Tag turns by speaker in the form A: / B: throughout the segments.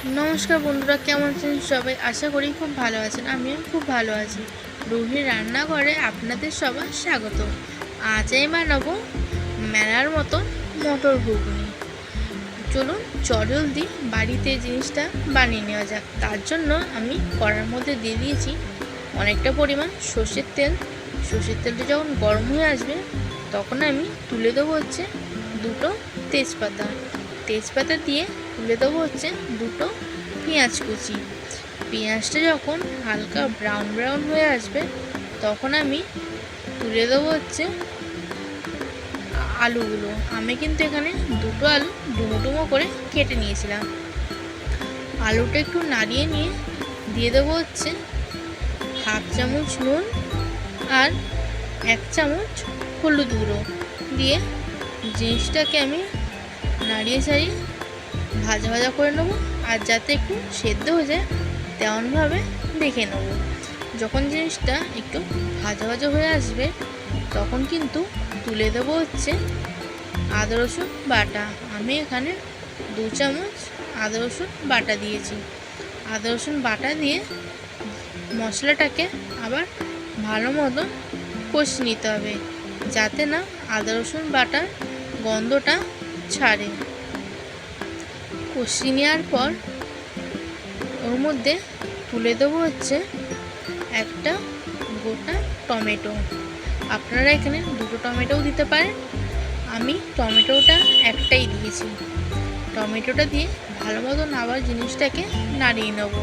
A: নমস্কার বন্ধুরা, কেমন আছেন সবাই? আশা করি খুব ভালো আছেন, আমিও খুব ভালো আছি। রুহির রান্নাঘরে আপনাদের সবার স্বাগত। আজ আমি বানাবো মেলার মতো মটর ঘুগনি। চলুন জলদি বাড়িতে জিনিসটা বানিয়ে নেওয়া যাক। তার জন্য আমি কড়ার মধ্যে দিয়ে দিয়েছি অনেকটা পরিমাণ সর্ষের তেল। সর্ষের তেলটা যখন গরম হয়ে আসবে, তখন আমি তুলে দেবো হচ্ছে দুটো তেজপাতা। তেজপাতা দিয়ে তুলে দেবো হচ্ছে দুটো পেঁয়াজ কুচি। পেঁয়াজটা যখন হালকা ব্রাউন ব্রাউন হয়ে আসবে, তখন আমি তুলে দেবো হচ্ছে আলুগুলো। আমি কিন্তু এখানে দুটো আলু ডুমো ডুমো করে কেটে নিয়েছিলাম। আলুটা একটু নাড়িয়ে নিয়ে দিয়ে দেবো হচ্ছে হাফ চামচ নুন আর এক চামচ হলুদ গুঁড়ো। দিয়ে জিনিসটাকে আমি নাড়িয়ে ছাড়িয়ে ভাজা ভাজা করে নেব আর যাতে একটু সেদ্ধ হয়ে যায়, তেমনভাবে দেখে নেব। যখন জিনিসটা একটু ভাজা ভাজা হয়ে আসবে, তখন কিন্তু তুলে দেবো হচ্ছে আদা, রসুন বাটা। আমি এখানে দু চামচ আদা, রসুন বাটা দিয়েছি। আদা, রসুন বাটা দিয়ে মশলাটাকে আবার ভালো মতো কষিয়ে নিতে হবে, যাতে না আদা, রসুন বাটার গন্ধটা ছাড়ে। কষিয়ে নেওয়ার পর ওর মধ্যে তুলে দেবো হচ্ছে একটা গোটা টমেটো। আপনারা এখানে দুটো টমেটোও দিতে পারেন। আমি টমেটোটা একটাই দিয়েছি। টমেটোটা দিয়ে ভালো মতন আবার জিনিসটাকে নাড়িয়ে নেব।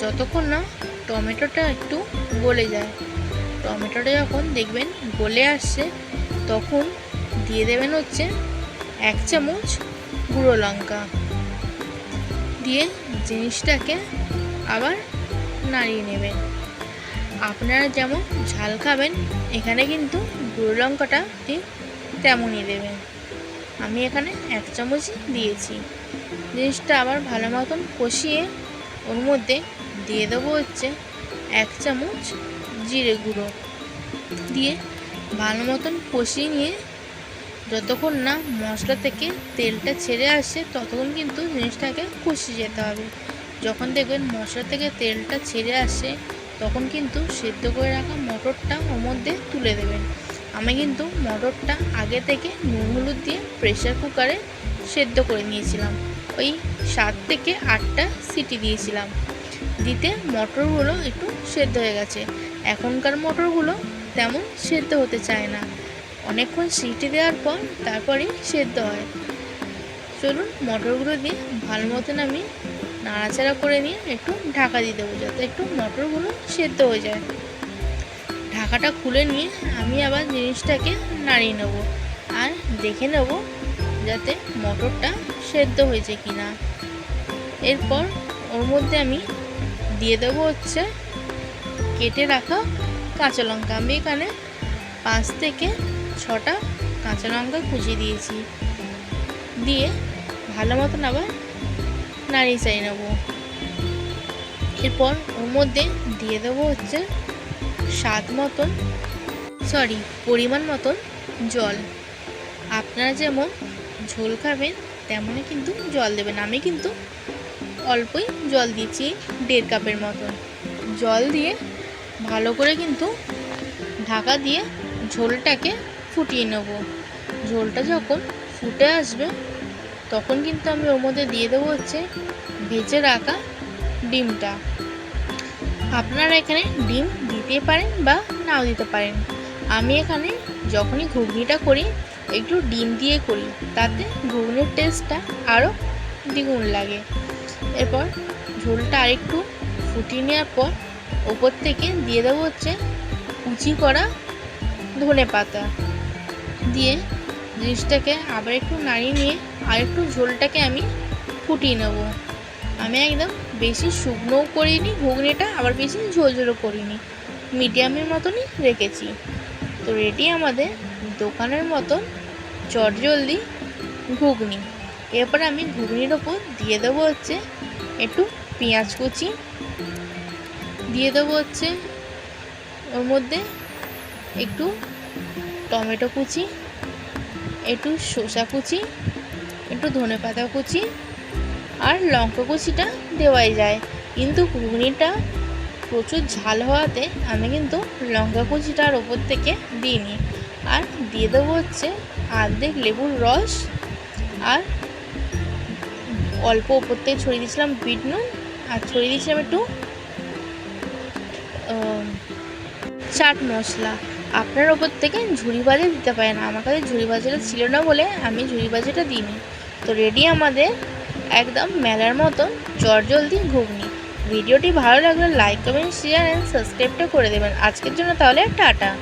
A: যতক্ষণ না টমেটোটা একটু গলে যায়। টমেটোটা যখন দেখবেন গলে আসছে, তখন দিয়ে দেবেন হচ্ছে এক চামচ গুঁড়ো লঙ্কা। দিয়ে জিনিসটাকে আবার নাড়িয়ে নেবেন। আপনারা যেমন ঝাল খাবেন, এখানে কিন্তু গুঁড়ো লঙ্কাটা ঠিক তেমনই দেবেন। আমি এখানে এক চামচই দিয়েছি। জিনিসটা আবার ভালো মতন কষিয়ে ওর মধ্যে দিয়ে দেবো হচ্ছে এক চামচ জিরে গুঁড়ো। দিয়ে ভালো মতন কষিয়ে নিয়ে যতক্ষণ না মশলা থেকে তেলটা ছেড়ে আসে, ততক্ষণ কিন্তু জিনিসটাকে কষিয়ে যেতে হবে। যখন দেখবেন মশলা থেকে তেলটা ছেড়ে আসে, তখন কিন্তু সেদ্ধ করে রাখা মটরটা ওর মধ্যে তুলে দেবেন। আমি কিন্তু মটরটা আগে থেকে নুন হলুদ দিয়ে প্রেশার কুকারে সেদ্ধ করে নিয়েছিলাম। ওই সাত থেকে আটটা সিটি দিয়েছিলাম। দিতে মটরগুলো একটু সেদ্ধ হয়ে গেছে। এখনকার মটরগুলো তেমন সেদ্ধ হতে চায় না। অনেকক্ষণ সিটি দেওয়ার পর তারপরে সেদ্ধ হয়। চলুন মটরগুলো দিয়ে ভালো মতন আমি নাড়াচাড়া করে নিয়ে একটু ঢাকা দিয়ে দেবো যাতে একটু মটরগুলো সেদ্ধ হয়ে যায়। ঢাকাটা খুলে নিয়ে আমি আবার জিনিসটাকে নাড়িয়ে নেব আর দেখে নেব যাতে মটরটা সেদ্ধ হয়েছে কি না এরপর ওর মধ্যে আমি দিয়ে দেবো হচ্ছে কেটে রাখা কাঁচা লঙ্কা। আমি এখানে পাঁচ থেকে ছটা কাঁচা লঙ্কা কুচিয়ে দিয়েছি। দিয়ে ভালো মতন আবার নাড়িয়ে চাই নেব। এরপর ওর মধ্যে দিয়ে দেবো হচ্ছে স্বাদ মতন সরি পরিমাণ মতন জল। আপনারা যেমন ঝোল খাবেন, তেমনই কিন্তু জল দেবেন। আমি কিন্তু অল্পই জল দিয়েছি, দেড় কাপের মতন। জল দিয়ে ভালো করে কিন্তু ঢাকা দিয়ে ঝোলটাকে ফুটিয়ে নেব। ঝোলটা যখন ফুটে আসবে, তখন কিন্তু আমি ওর মধ্যে দিয়ে দেবো হচ্ছে ভেজে রাখা ডিমটা। আপনারা এখানে ডিম দিতে পারেন বা নাও দিতে পারেন। আমি এখানে যখনই ঘুগনিটা করি, একটু ডিম দিয়ে করি, তাতে ঘুগনির টেস্টটা আরও দ্বিগুণ লাগে। এরপর ঝোলটা আরেকটু ফুটিয়ে নেওয়ার পর ওপর থেকে দিয়ে দেবো হচ্ছে কুচি করা ধনে পাতা দিয়ে জিনিসটাকে আবার একটু নাড়িয়ে নিয়ে আর একটু ঝোলটাকে আমি ফুটিয়ে নেব। আমি একদম বেশি শুকনোও করিনি, ঘুগনিটা আবার বেশি ঝোল ঝোলও করিনি। মিডিয়ামের মতনই রেখেছি। তো রেডি আমাদের দোকানের মতন চটজলদি ঘুগনি। এরপর আমি ঘুগনির ওপর দিয়ে দেবো হচ্ছে একটু পেঁয়াজ কুচি। দিয়ে দেবো হচ্ছে ওর মধ্যে একটু টমেটো কুচি, একটু শসা কুচি, একটু ধনে পাতা কুচি আর লঙ্কা কুচিটা দেওয়াই যায়। কিন্তু ঘুগনিটা প্রচুর ঝাল হওয়াতে আমি কিন্তু লঙ্কা কুচিটার ওপর থেকে দিইনি। আর দিয়ে দেবো হচ্ছে আর্ধেক লেবুর রস আর অল্প ওপর থেকে ছড়িয়ে দিয়েছিলাম বিট নুন আর ছড়িয়ে দিয়েছিলাম একটু চাট মশলা। আপনার ওপর থেকে ঝুড়ি বাজে দিতে পারেন আমার কাছে ঝুড়ি বাজিটা ছিল না বলে আমি ঝুড়ি ভাজাটা দিইনি। তো রেডি আমাদের একদম মেলার মতো মতন চটজলদি ঘুগনি। ভিডিওটি ভালো লাগলে লাইক কমেন্ট শেয়ার অ্যান্ড সাবস্ক্রাইবটা করে দেবেন। আজকের জন্য তাহলে টাটা।